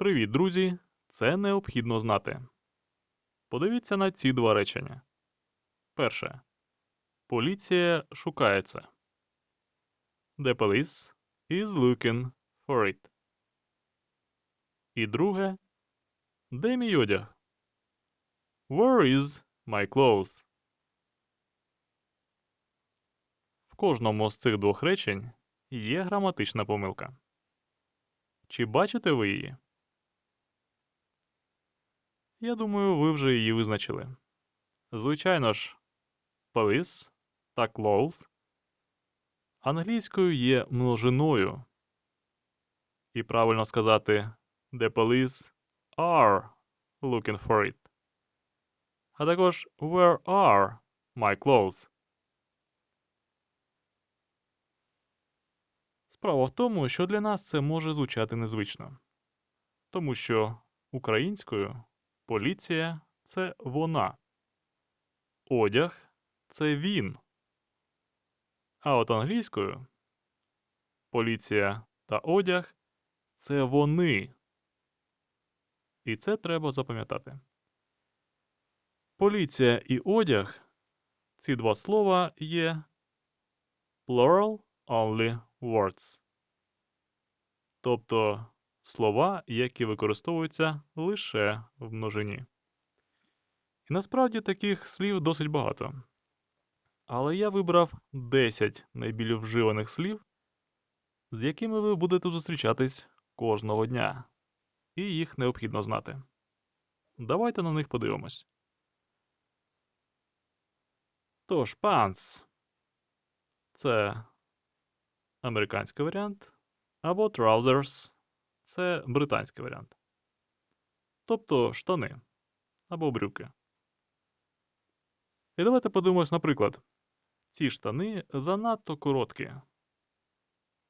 Привіт, друзі! Це необхідно знати. Подивіться на ці два речення. Перше. Поліція шукає це. The police is looking for it. І друге. Де мій одяг? Where is my clothes? В кожному з цих двох речень є граматична помилка. Чи бачите ви її? Я думаю, ви вже її визначили. Звичайно ж, police та clothes англійською є множиною. І правильно сказати The police are looking for it. А також Where are my clothes? Справа в тому, що для нас це може звучати незвично. Тому що українською поліція це вона. Одяг це він. А от англійською поліція та одяг це вони. І це треба запам'ятати. Поліція і одяг ці два слова є plural only words. Тобто слова, які використовуються лише в множині. І насправді таких слів досить багато. Але я вибрав 10 найбільш вживаних слів, з якими ви будете зустрічатись кожного дня, і їх необхідно знати. Давайте на них подивимось. Тож, pants – це американський варіант, або trousers – це британський варіант. Тобто штани або брюки. І давайте подивимось, наприклад, ці штани занадто короткі.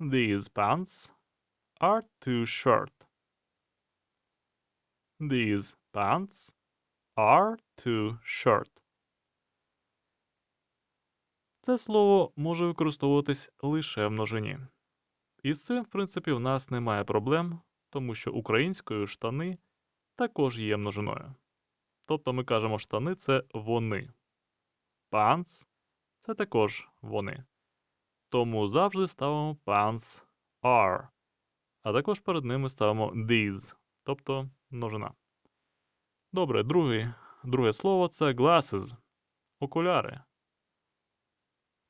These pants are too short. These pants are too short. Це слово може використовуватись лише в множині. І з цим, в принципі, в нас немає проблем, тому що українською штани також є множиною. Тобто ми кажемо, штани це вони. Pants – це також вони. Тому завжди ставимо pants are. А також перед ними ставимо these, тобто множина. Добре, другий, друге слово це glasses. Окуляри.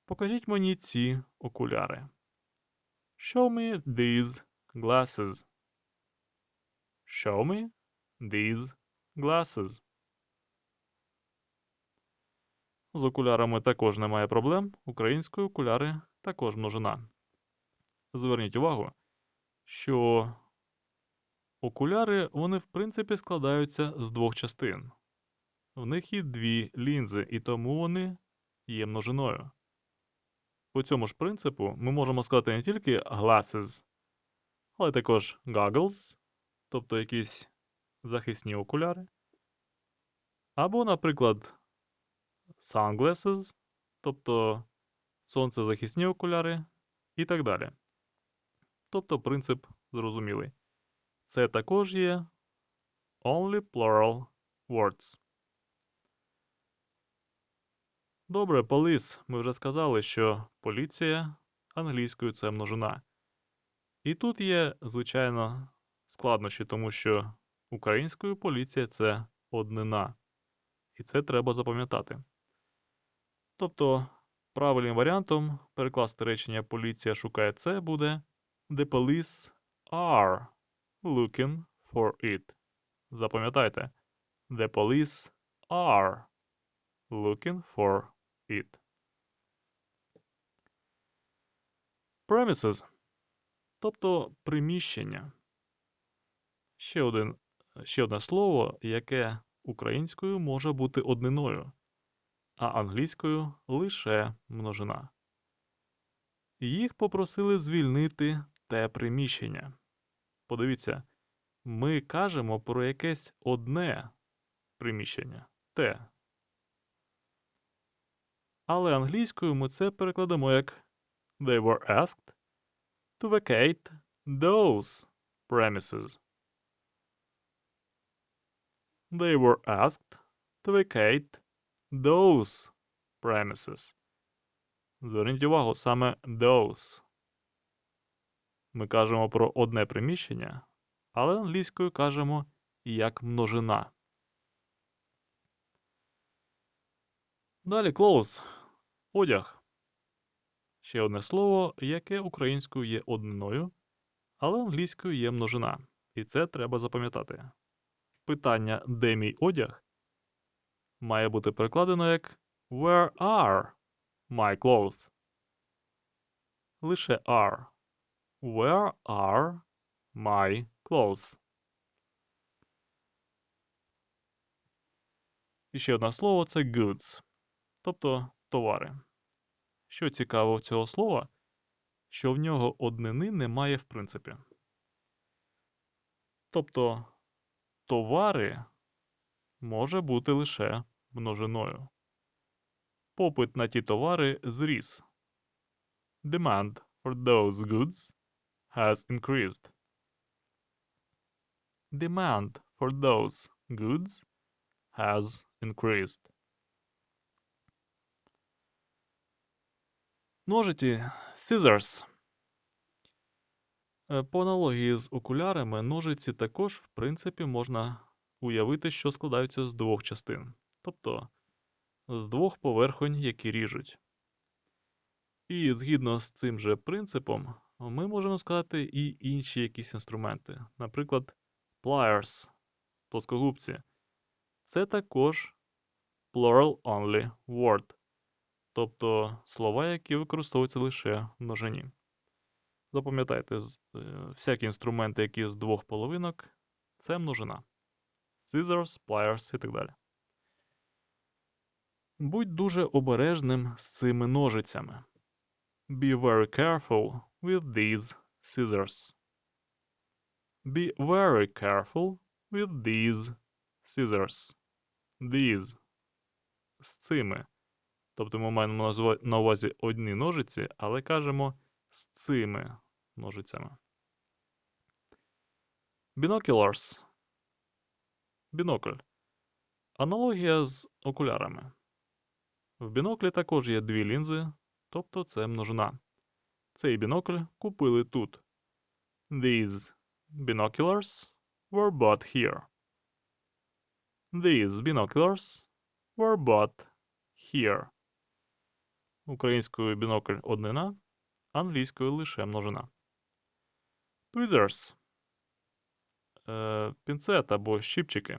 Покажіть мені ці окуляри. Show me these glasses. Show me these glasses. З окулярами також немає проблем. Українською окуляри також множина. Зверніть увагу, що окуляри вони в принципі складаються з двох частин. В них є дві лінзи, і тому вони є множиною. По цьому ж принципу ми можемо сказати не тільки glasses, але також goggles, тобто якісь захисні окуляри. Або, наприклад, sunglasses, тобто сонцезахисні окуляри і так далі. Тобто принцип зрозумілий. Це також є only plural words. Добре, поліс. Ми вже сказали, що поліція англійською це множина. І тут є, звичайно, складнощі, тому що українською поліція це однина. І це треба запам'ятати. Тобто, правильним варіантом перекласти речення поліція шукає це буде The police are looking for it. Запам'ятайте. The police are looking for it. Premises. Тобто приміщення. Ще, один, ще одне слово, яке українською може бути одниною, а англійською лише множина. Їх попросили звільнити те приміщення. Подивіться, ми кажемо про якесь одне приміщення те. Але англійською ми це перекладемо як They were asked to vacate those premises. They were asked to vacate those premises. Зверніть увагу, саме those. Ми кажемо про одне приміщення, але англійською кажемо як множина. Далі clothes. Одяг. Ще одне слово, яке українською є одниною, але англійською є множина. І це треба запам'ятати. Питання де мій одяг має бути перекладено як Where are my clothes? Лише are. Where are my clothes? І ще одне слово це goods, тобто товари. Що цікаво цього слова, що в нього однини немає в принципі. Тобто товари може бути лише множиною. Попит на ті товари зріс. Demand for those goods has increased. Demand for those goods has increased. Ножиці scissors. Е, По аналогії з окулярами, ножиці також, в принципі, можна уявити, що складаються з двох частин, тобто з двох поверхонь, які ріжуть. І згідно з цим же принципом, ми можемо сказати і інші якісь інструменти, наприклад, pliers, плоскогубці. Це також plural only word, тобто слова, які використовуються лише в множині. Запам'ятайте, е, всякі інструменти, які з двох половинок, це множина. Scissors, pliers і так далі. Будь дуже обережним з цими ножицями. Be very careful with these scissors. Be very careful with these scissors. These. З цими. Тобто ми маємо на увазі одні ножиці, але кажемо з цими ножицями. Binoculars. Бінокль. Аналогія з окулярами. В біноклі також є дві лінзи, тобто це множина. Цей бінокль купили тут. These binoculars were bought here. These binoculars were bought here. Українською бінокль однина, англійською лише множина. Tweezers. Е, пінцет або щипчики.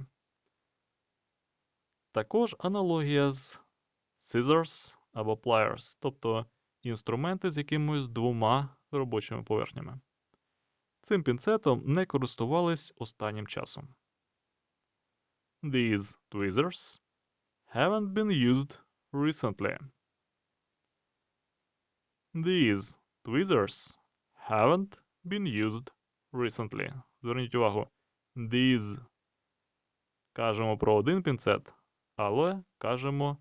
Також аналогія з scissors або pliers, тобто інструменти з якимось двома робочими поверхнями. Цим пінцетом не користувались останнім часом. These tweezers haven't been used recently. These tweezers haven't been used recently. Зверніть увагу. These. Кажемо про один пінцет, але кажемо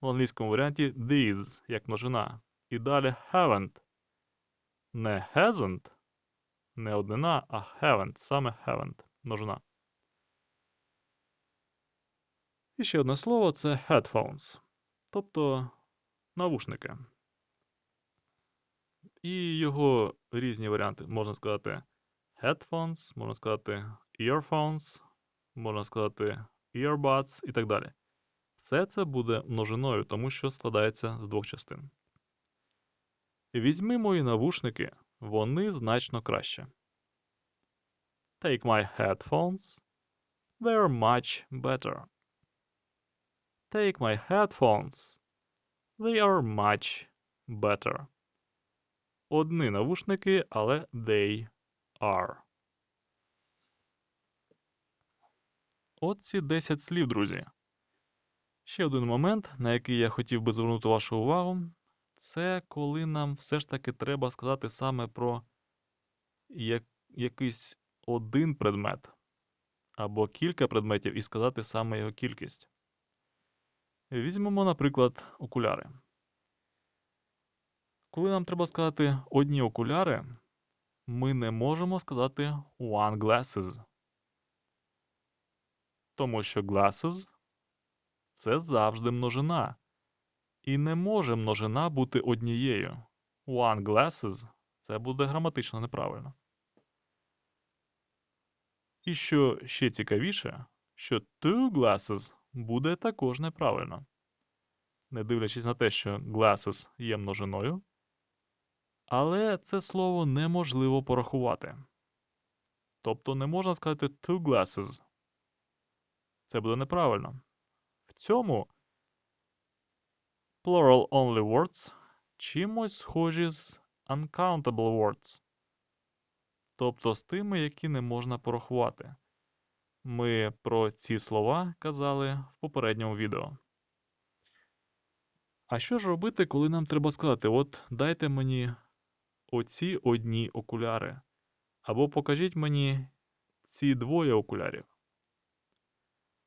в англійському варіанті these, як множина. І далі haven't. Не hasn't, не однина, а haven't, саме haven't, множина. І ще одне слово це headphones, тобто навушники. І його різні варіанти. Можна сказати headphones, можна сказати earphones, можна сказати earbuds і так далі. Все це буде множиною, тому що складається з двох частин. Візьми мої навушники, вони значно краще. Take my headphones. They're much better. Take my headphones. They are much better. Одні навушники, але they are. От ці 10 слів, друзі. Ще один момент, на який я хотів би звернути вашу увагу, це коли нам все ж таки треба сказати саме про як, якийсь один предмет або кілька предметів і сказати саме його кількість. Візьмемо, наприклад, окуляри. Коли нам треба сказати одні окуляри, ми не можемо сказати one glasses. Тому що glasses – це завжди множина. І не може множина бути однією. One glasses – це буде граматично неправильно. І що ще цікавіше, що two glasses буде також неправильно. Не дивлячись на те, що glasses є множиною, але це слово неможливо порахувати. Тобто не можна сказати two glasses. Це буде неправильно. В цьому plural only words чимось схожі з uncountable words. Тобто з тими, які не можна порахувати. Ми про ці слова казали в попередньому відео. А що ж робити, коли нам треба сказати: от дайте мені оці одні окуляри, або покажіть мені ці двоє окулярів?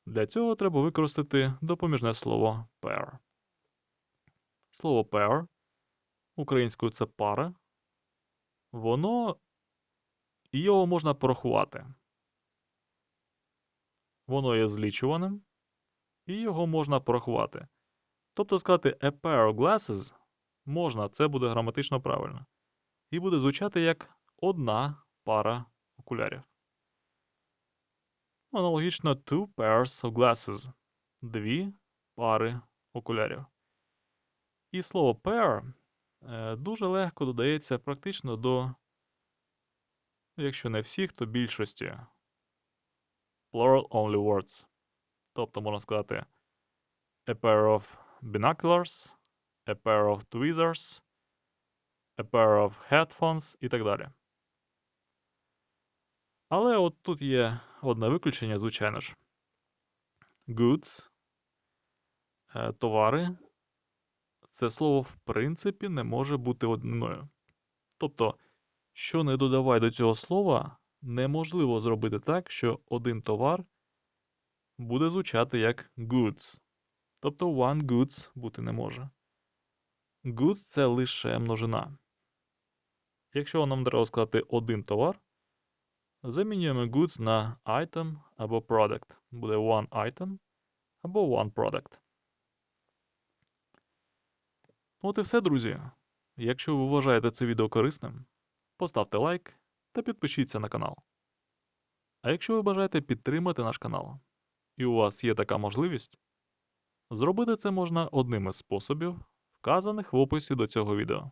Для цього треба використати допоміжне слово pair. Слово pair українською це пара. Воно його можна порахувати. Воно є злічуваним, і його можна порахувати. Тобто сказати a pair of glasses можна, це буде граматично правильно. І буде звучати як одна пара окулярів. Аналогічно two pairs of glasses дві пари окулярів. І слово pair е, дуже легко додається практично до, якщо не всіх, то більшості plural only words. Тобто можна сказати a pair of binoculars, a pair of tweezers, a pair of headphones і так далі. Але от тут є одне виключення, звичайно ж. Goods, е, товари. Це слово в принципі не може бути одниною. Тобто, що не додавай до цього слова, неможливо зробити так, що один товар буде звучати як goods. Тобто one goods бути не може. Goods це лише множина. Якщо нам треба сказати один товар, замінюємо goods на item або product. Буде one item або one product. От і все, друзі. Якщо ви вважаєте це відео корисним, поставте лайк та підпишіться на канал. А якщо ви бажаєте підтримати наш канал, і у вас є така можливість, зробити це можна одним із способів, вказаних в описі до цього відео.